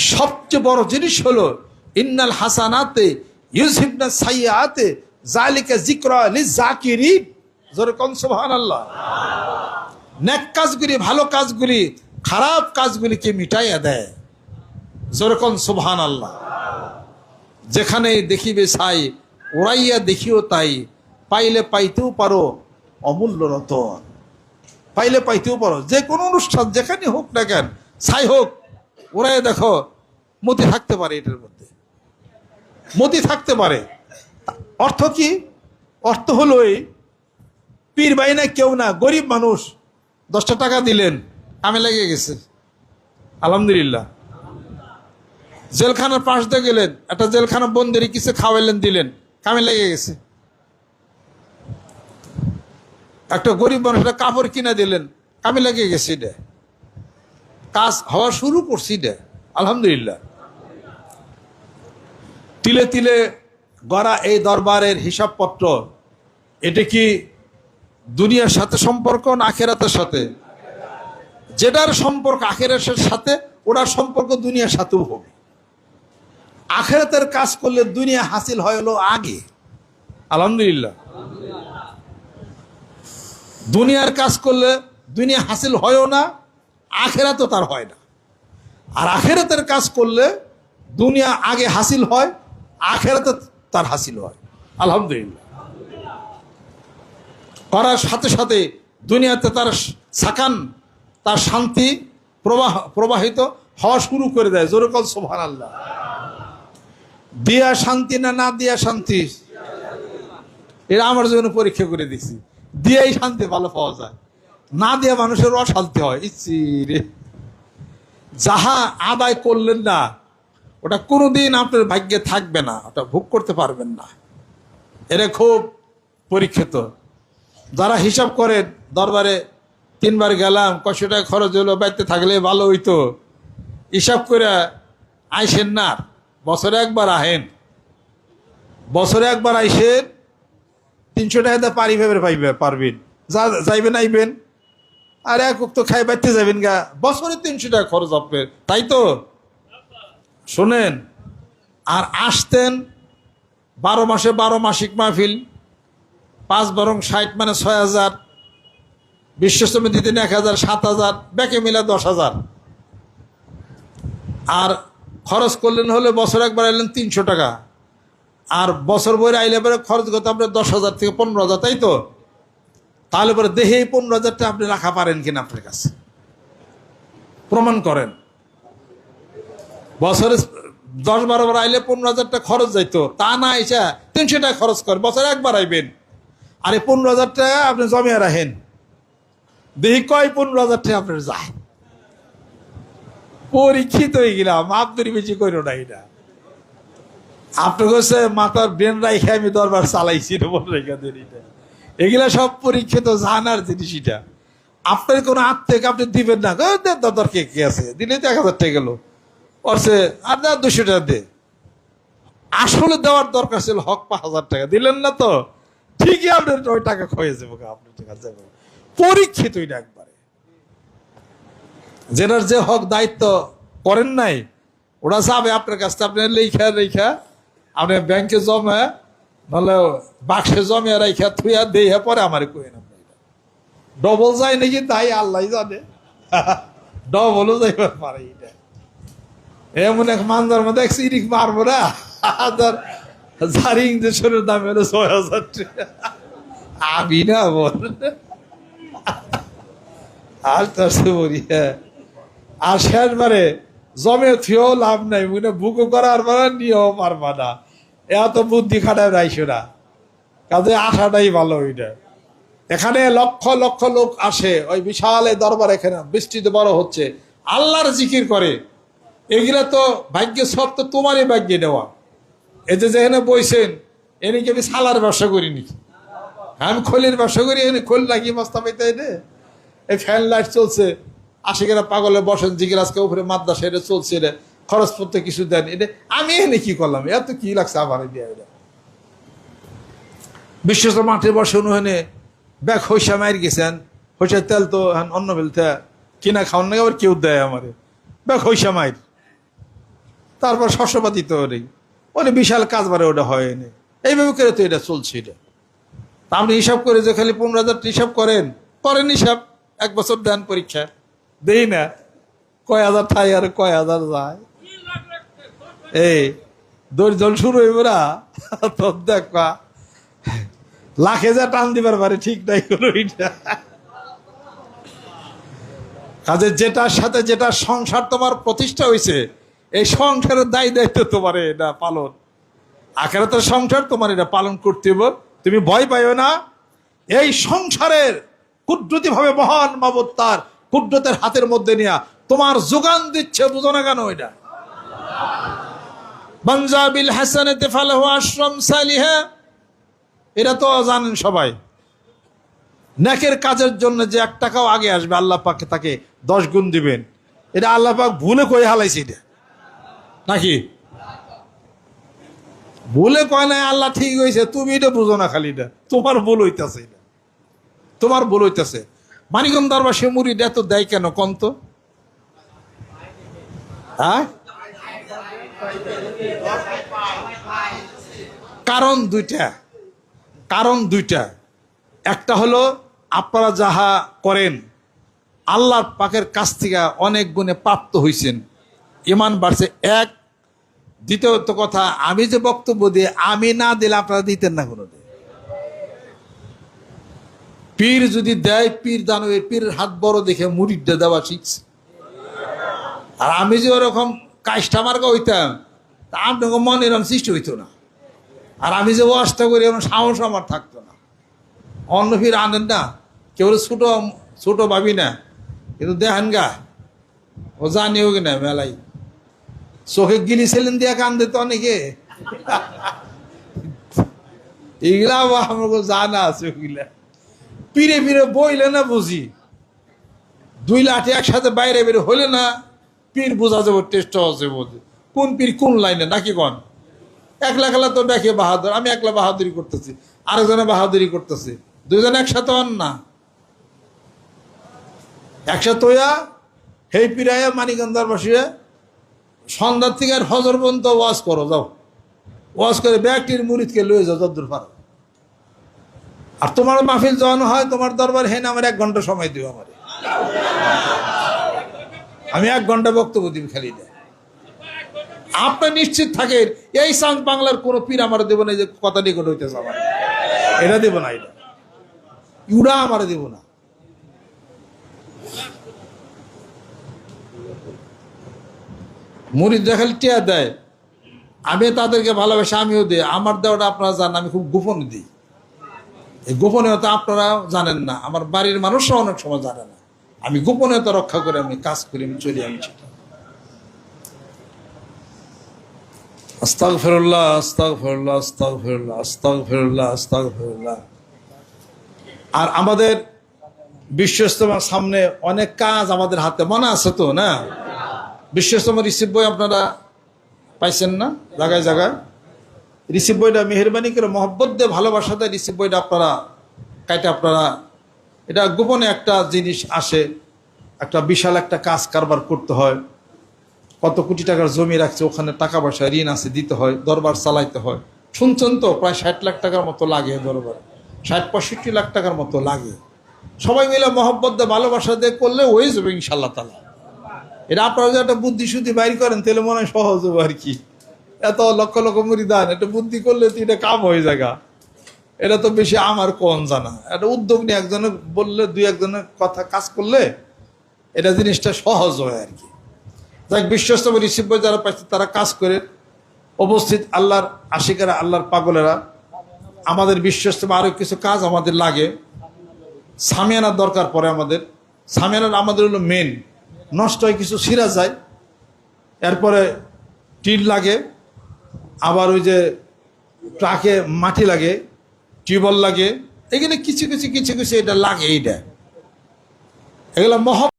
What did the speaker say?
সবচেয়ে বড় জিনিস হলো, ইন্নাল হাসানাতে ইউসিবনা সাইয়াতে জালিকা জিক্রা লি জাকিরি জোরে কোন সুবহানাল্লাহ। নেক কাজগুলি, ভালো কাজগুলি, খারাপ কাজগুলিকে মিটাইয়া দেয়। জোরে কোন সুবহানাল্লাহ। যেখানে দেখিবে ছাই ওড়াইয়া দেখিও তাই, পাইলে পাইতেও পারো, অমূল্য রতন। পাইলে পাইতেও পারো। যে কোনো অনুষ্ঠান, যেখানে হোক না কেন, ছাই হোক ওরাই দেখো মতি থাকতে পারে এটার মধ্যে। মতি থাকতে পারে। অর্থ কি? অর্থ হলো এই, পীর বাইনা কেউ না, গরিব মানুষ, দশটা টাকা দিলেন আমি লেগে গেছে। আলহামদুলিল্লাহ। জেলখানার পাশ দিয়ে গেলেন, একটা জেলখানা বন্দেরি কিছু খাওয়াইলেন, দিলেন, কামে লেগে গেছে। একটা গরিব মানুষটা কাপড় কিনে দিলেন, কামে লেগে গেছে এটা। কাজ হওয়া শুরু করছি এটা আলহামদুলিল্লাহ। তিলে তিলে গড়া এই দরবারের হিসাবপত্র, এটা কি দুনিয়ার সাথে সম্পর্ক না আখেরাতের সাথে? যেটার সম্পর্ক আখেরাতের সাথে, ওটার সম্পর্ক দুনিয়ার সাথেও হবে। আখেরাতের কাজ করলে দুনিয়া হাসিল হয় হলো আগে। আলহামদুলিল্লাহ। দুনিয়ার কাজ করলে দুনিয়া হাসিল হয়ও না আখেরাতও তার হয় না। আর আখেরাতের কাজ করলে দুনিয়া আগে হাসিল হয়, আখেরাতে তার হাসিল হয়। আলহামদুলিল্লাহ। করার সাথে সাথে দুনিয়াতে তার সাকান, তার শান্তি প্রবাহ, প্রবাহিত হওয়া শুরু করে দেয়। জোরকল সোভান আল্লাহ দিয়া শান্তি না না দিয়া শান্তি? এটা আমার জন্য পরীক্ষা করে দিছি দিয়েই শান্তি ভালো পাওয়া যায়। না দিয়ে মানুষের অশান্তি হয়। ইচ্ছি রে। যাহা আদায় করলেন না, ওটা কোনোদিন আপনার ভাগ্যে থাকবে না, ওটা ভোগ করতে পারবেন না। এটা খুব পরীক্ষিত। যারা হিসাব করেন, দরবারে তিনবার গেলাম কশো টাকা খরচ হলো, বাড়িতে থাকলে ভালো হইতো। হিসাব করে আইসেন না বছরে একবার আহেন। বছরে একবার আইসেন, তিনশো টাকাতে পারি ভেবে পাইবে পারবেন। যা যাইবেন, আইবেন। আর এক তো খাই বাড়তে যাবেন গা। বছরে তিনশো টাকা খরচ আপনার, তাই তো? শোনেন, আর আসতেন বারো মাসে বারো মাসিক মাহফিল, পাঁচ বরং ষাট মানে ছয় হাজার বিশ্বস্তমে দিতেন এক হাজার, সাত হাজার ব্যাকে মিলা দশ হাজার। আর খরচ করলেন হলে বছর একবার এলেন তিনশো টাকা। আর বছর বইরে আইলে পরে খরচ করতে আপনার দশ হাজার থেকে পনেরো হাজার, তাই তো? তাহলে পরে দেহে এই পনেরো হাজারটা আপনি রাখা পারেন কিনা আপনার কাছে? প্রমাণ করেন। বছরে দশ বারো বার আইলে পনেরো হাজারটা খরচ যাইতো। তা না এসে তিনশো টাকা খরচ করেন বছরে একবার আইবেন। আর এই পনেরো হাজার টাকা আপনি জমিয়ে রাখেন। দেখি কয় পনেরো হাজার টাকা আপনার যায়? পরীক্ষিত হয়ে গেলাম আপনারই বেশি করো না এটা। আপনার কাছে মাথার ব্রেন রাইখে আমি দরবার চালাইছি বলে রেখা এটা এগুলা সব পরীক্ষিত জানার জিনিস এটা। আপনার কোনো আত্মীয়কে আপনি দিবেন না। দাদার কে কে আছে? দিলে তো এক হাজার টাকা গেলো। অর্থে, আর দুশো টাকা দে। আসলে দেওয়ার দরকার ছিল হক পাঁচ হাজার টাকা। দিলেন না তো? ঠিকই আপনার ওই টাকা খয়ে যাব আপনার টাকা যাবে পরীক্ষিত এটা একবারে। যেনার যে হক দায়িত্ব করেন নাই, ওরা যাবে আপনার কাছ আপনি লেখা রেখা আপনি ব্যাংকে জমা নাহলে বাক্সে জমে রেখা থুয়া দিয়ে পরে আমার কই ডবল যায় নাকি? তাই আল্লাহ জানে। ডবলও যাইবার পারে এটা। এমন এক মানজার মধ্যে এক সিরিক মারবো না। হাজার জারি ইঞ্জেকশনের দাম হলো ছয় হাজার আমি না বল। আর তার বলি হ্যাঁ। আর শেষবারে জমে থিয়েও লাভ নাই। মানে করার নিয়েও পারবা না। এত বুদ্ধি খাটায় রাইছো না কাজে আসাটাই ভালো ওইটা এখানে লক্ষ লক্ষ লোক আসে, ওই বিশাল দরবার এখানে বৃষ্টিতে বড় হচ্ছে। আল্লাহর জিকির করে। এগুলা তো ভাগ্যের সব তো তোমারই ভাগ্যে দেওয়া। এই যে যেখানে বইছেন, এনে কি আমি সালার ব্যবসা করিনি আমি খোলের ব্যবসা করি, এনে খোল লাগিয়ে মাস্তা পাইতে এনে? এই ফ্যান লাইট চলছে, আশিকেরা পাগলে বসেন জিগির আজকে উপরে মাদ্রাসা এটা চলছে এটা। খরচ পড়তে কিছু দেন, এটা আমি এনে কি করলাম? এত কি লাগছে আমার দিয়ে বিশ্বস্ত মাঠে বসে ওখানে ব্যাগ হইসা মার গেছেন, হইসা তেল তো অন্য বেলতে কিনা খাওয়ান না আবার কেউ দেয় আমারে। ব্যাগ হইসা মাইর। তারপর শস্যপাতি তো নেই। ওটা বিশাল কাজ বারে ওটা হয়নি এইভাবে করে তো এটা চলছে এটা। তা আপনি হিসাব করে যে খালি পনেরো হাজার হিসাব করেন করেন হিসাব, এক বছর দেন পরীক্ষা। দেই না, কয় হাজার ঠাই আর কয় হাজার যায়। এই দৌড় জল শুরু হইব না। তোর দেখা লাখে যা টান দিবার পারে, ঠিক নাই কোনো কাজে যেটার সাথে যেটা সংসার তোমার প্রতিষ্ঠা হয়েছে এই সংসারের দায় দায়িত্ব তোমার এটা পালন। আখেরাতের সংসার তোমার এটা পালন করতে হবে তুমি ভয় পাইও না। এই সংসারের কুদ্রতি ভাবে মহান মাবত তার কুদ্রতের হাতের মধ্যে নিয়ে তোমার যোগান দিচ্ছে বুঝো না কেন এটা? বানজাবিল হাসানেতে ফালাহু আশ্রম সালিহা। এটা তো জানেন সবাই। নেকের কাজের জন্য যে এক টাকাও আগে আসবে, আল্লাহ পাকে তাকে দশ গুণ দিবেন। এটা আল্লাহ পাক ভুলে কয়ে হালাইছে এটা। নাকি? ভুলে কয় নাই, আল্লাহ ঠিক হয়েছে তুমি এটা বুঝো না খালি এটা। তোমার ভুল হইতেছে এটা। তোমার ভুল হইতেছে। মানিকম দরবার সে মুড়ি এত দেয় কেন কন্ত হ্যাঁ? কারণ দুইটা। কারণ দুইটা। একটা হলো, আপনারা যাহা করেন, আল্লাহর পাকের কাছ থেকে অনেক গুণে প্রাপ্ত হইছেন। ইমান বাড়ছে, এক। দ্বিতীয়ত কথা, আমি যে বক্তব্য দিয়ে আমি না দিলে আপনারা দিতেন না কোনো পীর যদি দেয়, পীর দান ওই পীরের হাত বড় দেখে মুড়িটা দেওয়া শিখছে। আর আমি যে ওরকম কাজটা হইতাম, তা আপনাকে মনে এরকম সৃষ্টি হইতো না। আর আমি যে ওয়াজটা করি এরকম সাহস আমার থাকতো না। অন্য ফির আনেন না, কেউ ছোট ছোট ভাবি না, কিন্তু দেখেন গা, ও জানিও কিনা মেলাই চোখে গিলি সেলেন দিয়া কান দিত অনেকে। এগুলা আমাকে জানা আছে ওগুলা। পিড়ে পিড়ে বইলে না বুঝি। দুই লাঠি একসাথে বাইরে বেরে হলে না পীর বোঝা যাব, টেস্ট আছে বোঝে কোন পীর কোন লাইনে, নাকি কন? একলা একলা তো দেখে বাহাদুর, আমি একলা বাহাদুরি করতেছি, আরেকজনে বাহাদুরি করতেছে, দুইজন একসাথে হন না। একসাথে হইয়া হেই পিরাইয়া মানিকন্দার বসিয়ে সন্ধ্যার থেকে আর হজর পর্যন্ত ওয়াজ করো, যাও। ওয়াজ করে ব্যাগটির মুরিদকে লয়ে যাও, যদ্দুর পারো। আর তোমার মাহফিল যখন হয়, তোমার দরবার হেন আমার এক ঘণ্টা সময় দিও আমার। আমি এক ঘণ্টা বক্তব্য দিব খালি দেয় আপনি নিশ্চিত থাকেন, এই সাউন্ড বাংলার কোন পীর আমার দেব না যে কথা নিকট হইতেছে আমার। এটা দেব না এটা। ইউরা আমার দেব না। মুড়ি দেখালে টিয়া দেয়, আমি তাদেরকে ভালোবাসি, আমিও দিই। আমার দেওয়াটা আপনারা জানেন, আমি খুব গোপনে দিই। এই গোপনীয়তা আপনারা জানেন না। আমার বাড়ির মানুষরা অনেক সময় জানে না। আমি গোপনীয়তা রক্ষা করে আমি কাজ করি, আমি চলি, আমি আস্তাক ফেরুল্লাহ আস্তাক ফেরুল্লাহ আস্তাক ফেরুল্লাহ আস্তাক ফেরুল্লাহ আস্তাক ফেরুল্লাহ আর আমাদের বিশ্বস্তমার সামনে অনেক কাজ আমাদের হাতে মনে আছে তো, না? বিশ্বস্তমা রিসিভ বই আপনারা পাইছেন না? জায়গায় জায়গায়। রিসিভ বইটা মেহরবানি করে, মহব্বত দিয়ে, ভালোবাসা দেয় রিসিভ বইটা আপনারা, কাইটে আপনারা এটা গোপনে একটা জিনিস আসে, একটা বিশাল একটা কাজ কারবার করতে হয়। কত কোটি টাকার জমি রাখছে, ওখানে টাকা পয়সা, ঋণ আছে, দিতে হয়, দরবার চালাইতে হয়। শুনছেন তো, প্রায় ষাট লাখ টাকার মতো লাগে দরবার। ষাট, পঁয়ষট্টি লাখ টাকার মতো লাগে। সবাই মিলে মহব্বত দিয়ে, ভালোবাসা দিয়ে করলে হয়ে যাবে ইনশাল্লাহ তালা এটা আপনারা যদি একটা বুদ্ধি শুদ্ধি বাইর করেন, তাহলে মনে হয় সহজ হবে আর কি। এত লক্ষ লক্ষ মুড়ি দান এটা বুদ্ধি করলে তো এটা কাম হয়ে জায়গা এটা তো বেশি আমার কোন জানা। একটা উদ্যোগ নিয়ে একজনে বললে, দুই একজনের কথা কাজ করলে এটা জিনিসটা সহজ হয় আর কি। যাক, বিশ্বস্ত রিসিভ যারা পাইছে, তারা কাজ করে উপস্থিত আল্লাহর আশিকারা, আল্লাহর পাগলেরা। আমাদের বিশ্বস্ত বা আরও কিছু কাজ আমাদের লাগে। সামিয়ানার দরকার পড়ে আমাদের। সামিয়ানার আমাদের হলো মেন নষ্ট হয় কিছু, সিরা যায়। এরপরে টিন লাগে। আবার ওই যে ট্রাকে মাটি লাগে। টিউবওয়েল লাগে এখানে কিছু কিছু কিছু কিছু এটা লাগে এইটা। এগুলো মহ